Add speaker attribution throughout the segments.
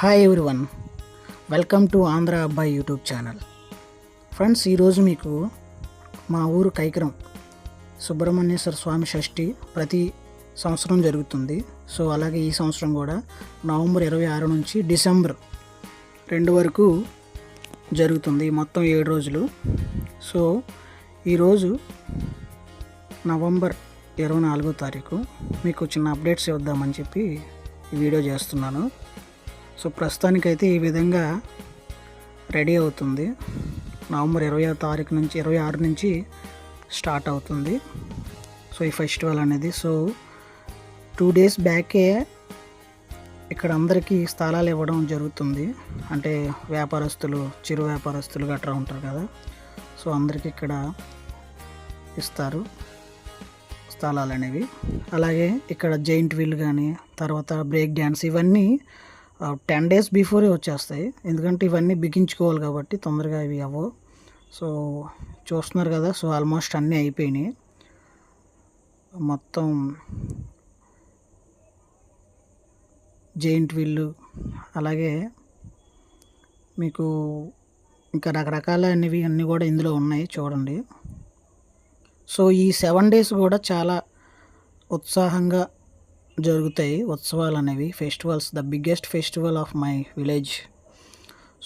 Speaker 1: Hi everyone welcome to Andhra Abbayi YouTube channel friends ఈరోజు మీకు మా ఊరు కైకరం సుబ్రహ్మణ్యేశ్వర స్వామి షష్ఠి ప్రతి సంవత్సరం జరుగుతుంది. సో అలాగే ఈ సంవత్సరం కూడా నవంబర్ ఇరవై ఆరు నుంచి డిసెంబర్ రెండు వరకు జరుగుతుంది మొత్తం ఏడు రోజులు. సో ఈరోజు నవంబర్ ఇరవై నాలుగో తారీఖు మీకు చిన్న అప్డేట్స్ ఇద్దామని చెప్పి ఈ వీడియో చేస్తున్నాను. సో ప్రస్తుతానికైతే ఈ విధంగా రెడీ అవుతుంది. నవంబర్ ఇరవై తారీఖు నుంచి ఇరవై ఆరు నుంచి స్టార్ట్ అవుతుంది. సో ఈ ఫెస్టివల్ అనేది సో టూ డేస్ బ్యాకే ఇక్కడ అందరికీ స్థలాలు ఇవ్వడం జరుగుతుంది. అంటే వ్యాపారస్తులు చిరు వ్యాపారస్తులు గట్రా ఉంటారు కదా. సో అందరికీ ఇక్కడ ఇస్తారు స్థలాలు అనేవి. అలాగే ఇక్కడ జైంట్ వీల్ కానీ తర్వాత బ్రేక్ డ్యాన్స్ ఇవన్నీ టెన్ డేస్ బిఫోరే వచ్చేస్తాయి. ఎందుకంటే ఇవన్నీ బిగించుకోవాలి కాబట్టి తొందరగా ఇవి అవ్వవు. సో చూస్తున్నారు కదా సో ఆల్మోస్ట్ అన్నీ అయిపోయినాయి. మొత్తం జెయింట్ వీళ్ళు అలాగే మీకు ఇంకా రకరకాల అనేవి అన్నీ కూడా ఇందులో ఉన్నాయి చూడండి. సో ఈ సెవెన్ డేస్ కూడా చాలా ఉత్సాహంగా జరుగుతాయి ఉత్సవాలు అనేవి festivals the biggest festival of my village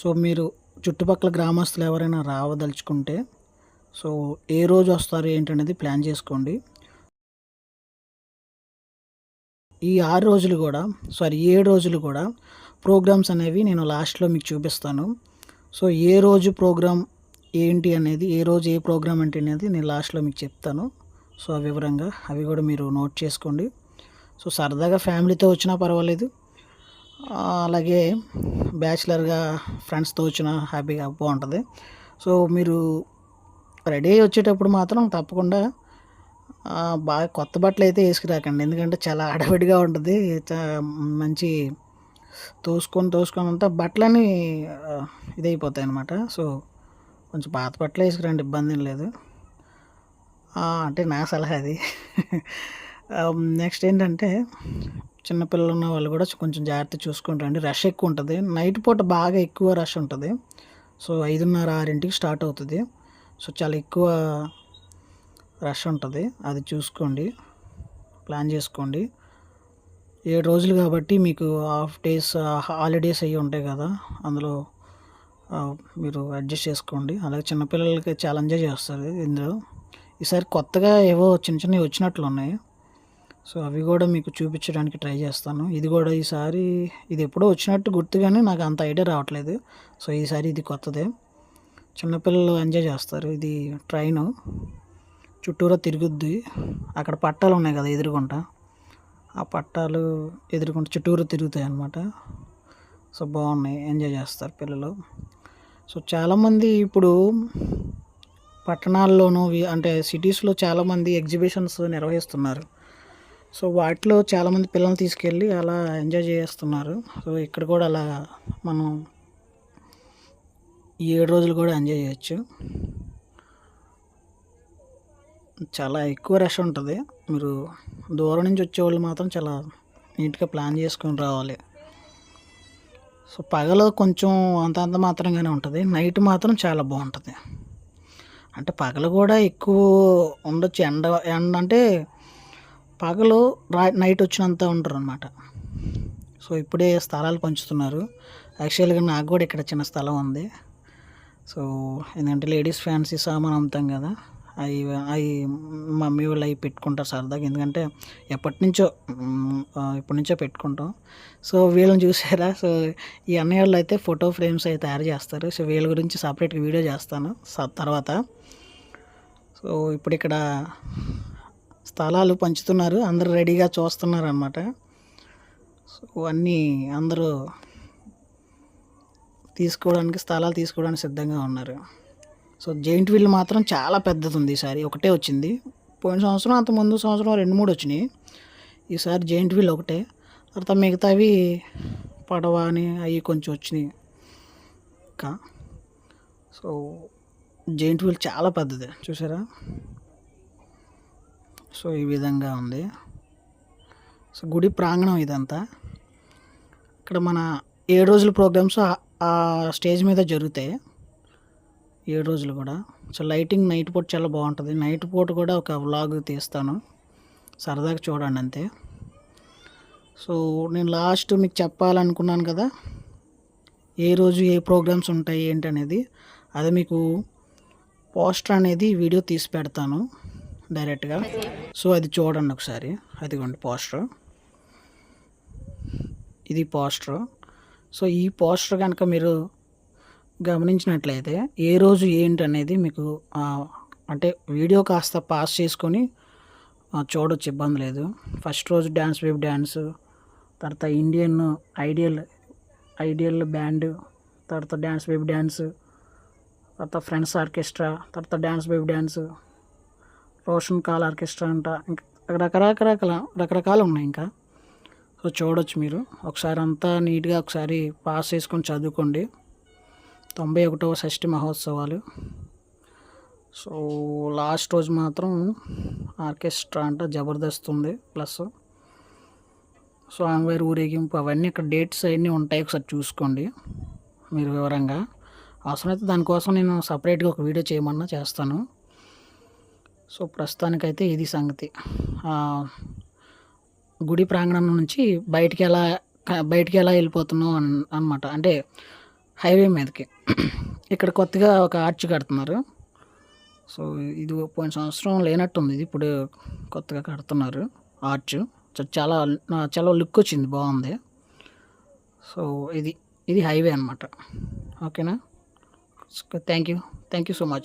Speaker 1: so మీరు చుట్టుపక్కల గ్రామస్తులు ఎవరైనా రావదలుచుకుంటే సో ఏ రోజు వస్తారు ఏంటనేది ప్లాన్ చేసుకోండి. ఈ ఆరు రోజులు కూడా సారీ ఏడు రోజులు కూడా ప్రోగ్రామ్స్ అనేవి నేను లాస్ట్లో మీకు చూపిస్తాను. సో ఏ రోజు ప్రోగ్రామ్ ఏంటి అనేది ఏ రోజు ఏ ప్రోగ్రామ్ అంటే అనేది నేను లాస్ట్లో మీకు చెప్తాను. సో ఆ వివరంగా అవి కూడా మీరు నోట్ చేసుకోండి. సో సరదాగా ఫ్యామిలీతో వచ్చినా పర్వాలేదు. అలాగే బ్యాచిలర్గా ఫ్రెండ్స్తో వచ్చినా హ్యాపీగా బాగుంటుంది. సో మీరు రెడీ అయ్యి వచ్చేటప్పుడు మాత్రం తప్పకుండా బాగా కొత్త బట్టలు అయితే వేసుకురాకండి. ఎందుకంటే చాలా అడవిడిగా ఉంటుంది. మంచి తోసుకొని తోసుకొని అంతా బట్టలని ఇదైపోతాయి అన్నమాట. సో కొంచెం పాత బట్టలు వేసుకురండి ఇబ్బంది లేదు. అంటే నా సలహా అది. Um, నెక్స్ట్ ఏంటంటే చిన్నపిల్లలు ఉన్న వాళ్ళు కూడా కొంచెం జాగ్రత్త చూసుకుంటారండి రష్ ఎక్కువ ఉంటుంది. నైట్ పూట బాగా ఎక్కువ రష్ ఉంటుంది. సో ఐదున్నర ఆరింటికి స్టార్ట్ అవుతుంది. సో చాలా ఎక్కువ రష్ ఉంటుంది. అది చూసుకోండి. ప్లాన్ చేసుకోండి. ఏడు రోజులు కాబట్టి మీకు హాఫ్ డేస్ హాలిడేస్ అయ్యి ఉంటాయి కదా. అందులో మీరు అడ్జస్ట్ చేసుకోండి. అలాగే చిన్నపిల్లలకి చాలా ఎంజాయ్ చేస్తారు ఇందులో. ఈసారి కొత్తగా ఏవో చిన్న చిన్నవి వచ్చినట్లు ఉన్నాయి. సో అవి కూడా మీకు చూపించడానికి ట్రై చేస్తాను. ఇది కూడా ఈసారి ఇది ఎప్పుడో వచ్చినట్టు గుర్తుగానే నాకు అంత ఐడియా రావట్లేదు. సో ఈసారి ఇది కొత్తదే. చిన్నపిల్లలు ఎంజాయ్ చేస్తారు. ఇది ట్రైన్. చుట్టూరా తిరుగుద్ది. అక్కడ పట్టాలు ఉన్నాయి కదా ఎదురుగుంట ఆ పట్టాలు ఎదురుగుంట చుట్టూరు తిరుగుతాయి అన్నమాట. సో బాగున్నాయి. ఎంజాయ్ చేస్తారు పిల్లలు. సో చాలామంది ఇప్పుడు పట్టణాల్లోనూ అంటే సిటీస్లో చాలామంది ఎగ్జిబిషన్స్ నిర్వహిస్తున్నారు. సో వాటిలో చాలామంది పిల్లల్ని తీసుకెళ్ళి అలా ఎంజాయ్ చేస్తున్నారు. సో ఇక్కడ కూడా అలా మనం ఏడు రోజులు కూడా ఎంజాయ్ చేయొచ్చు. చాలా ఎక్కువ రష్ ఉంటుంది. మీరు దూరం నుంచి వచ్చేవాళ్ళు మాత్రం చాలా నీట్గా ప్లాన్ చేసుకొని రావాలి. సో పగలు కొంచెం అంత అంత మాత్రంగానే ఉంటుంది. నైట్ మాత్రం చాలా బాగుంటుంది. అంటే పగలు కూడా ఎక్కువ ఉండొచ్చు. ఎండ ఎండ అంటే పగలు రా నైట్ వచ్చినంత ఉంటారు అనమాట సో ఇప్పుడే స్థలాలు పంచుతున్నారు. యాక్చువల్గా నాకు కూడా ఇక్కడ చిన్న స్థలం ఉంది. సో ఏంటంటే లేడీస్ ఫ్యాన్సీ సామాన్ అమ్ముతాం కదా అవి అవి మమ్మీ వాళ్ళు అవి పెట్టుకుంటారు సరదాగా. ఎందుకంటే ఎప్పటి నుంచో ఎప్పటి నుంచో పెట్టుకుంటాం. సో వీళ్ళని చూసారా? సో ఈ అన్నయ్య వాళ్ళు అయితే ఫోటో ఫ్రేమ్స్ అయితే తయారు చేస్తారు. సో వీళ్ళ గురించి సపరేట్గా వీడియో చేస్తాను స- తర్వాత. సో ఇప్పుడు ఇక్కడ స్థలాలు పంచుతున్నారు. అందరూ రెడీగా చూస్తున్నారు అనమాట సో అన్నీ అందరూ తీసుకోవడానికి స్థలాలు తీసుకోవడానికి సిద్ధంగా ఉన్నారు. సో జైంట్ వీల్ మాత్రం చాలా పెద్దది ఉంది ఈసారి. ఒకటే వచ్చింది. పోయిన సంవత్సరం అంత ముందు సంవత్సరం రెండు మూడు వచ్చినాయి. ఈసారి జైంట్ వీల్ ఒకటే. తర్వాత మిగతావి పడవ అని అవి కొంచెం వచ్చినాయి. ఇంకా సో జైంట్ వీల్ చాలా పెద్దది. చూసారా? సో ఈ విధంగా ఉంది. సో గుడి ప్రాంగణం ఇదంతా. ఇక్కడ మన ఏడు రోజుల ప్రోగ్రామ్స్ ఆ- స్టేజ్ మీద జరుగుతాయి. ఏడు రోజులు కూడా. సో లైటింగ్ నైట్ పూట చాలా బాగుంటుంది. నైట్ పూట కూడా ఒక వ్లాగ్ తీస్తాను. సరదాగా చూడండి అంతే. సో నేను లాస్ట్ మీకు చెప్పాలనుకున్నాను కదా ఏ రోజు ఏ ప్రోగ్రామ్స్ ఉంటాయి ఏంటి అనేది అది మీకు పోస్టర్ అనేది వీడియో తీసి పెడతాను. డైరెక్ట్గా. సో అది చూడండి ఒకసారి. అదిగోండి పోస్టర్. ఇది పోస్టర్. సో ఈ పోస్టర్ కనుక మీరు గమనించినట్లయితే ఏ రోజు ఏంటి అనేది మీకు అంటే వీడియో కాస్త పాస్ చేసుకొని చూడొచ్చు ఇబ్బంది లేదు. ఫస్ట్ రోజు డ్యాన్స్ వేవ్ డ్యాన్స్ తర్వాత ఇండియన్ ఐడియల్ ఐడియల్ బ్యాండ్ తర్వాత డ్యాన్స్ వేవ్ డ్యాన్స్ తర్వాత ఫ్రెండ్స్ ఆర్కెస్ట్రా తర్వాత dance wave dance Roshan call orchestra అంట. ఇంకా రకరకరకాల రకరకాలు ఉన్నాయి ఇంకా. సో చూడొచ్చు మీరు. ఒకసారి అంతా నీట్గా ఒకసారి పాస్ చేసుకొని చదువుకోండి. తొంభై ఒకటవ షష్ఠి మహోత్సవాలు. సో లాస్ట్ రోజు మాత్రం ఆర్కెస్ట్రా అంట జబర్దస్త్ ఉంది ప్లస్. స్వామివారి ఊరేగింపు అవన్నీ ఇక్కడ డేట్స్ అవన్నీ ఉంటాయి ఒకసారి చూసుకోండి మీరు వివరంగా. అవసరమైతే దానికోసం నేను సపరేట్గా ఒక వీడియో చేయమన్నా చేస్తాను. సో ప్రస్తుతానికైతే ఇది సంగతి. గుడి ప్రాంగణం నుంచి బయటికి ఎలా బయటికి ఎలా వెళ్ళిపోతున్నాం అన్ అనమాట అంటే హైవే మీదకి. ఇక్కడ కొత్తగా ఒక ఆర్చ్ కడుతున్నారు. సో ఇది పోయిన సంవత్సరం లేనట్టుంది. ఇది ఇప్పుడు కొత్తగా కడుతున్నారు ఆర్చ్. చాలా చాలా లుక్ వచ్చింది. బాగుంది. సో ఇది ఇది హైవే అనమాట ఓకేనా? Thank you thank you so much.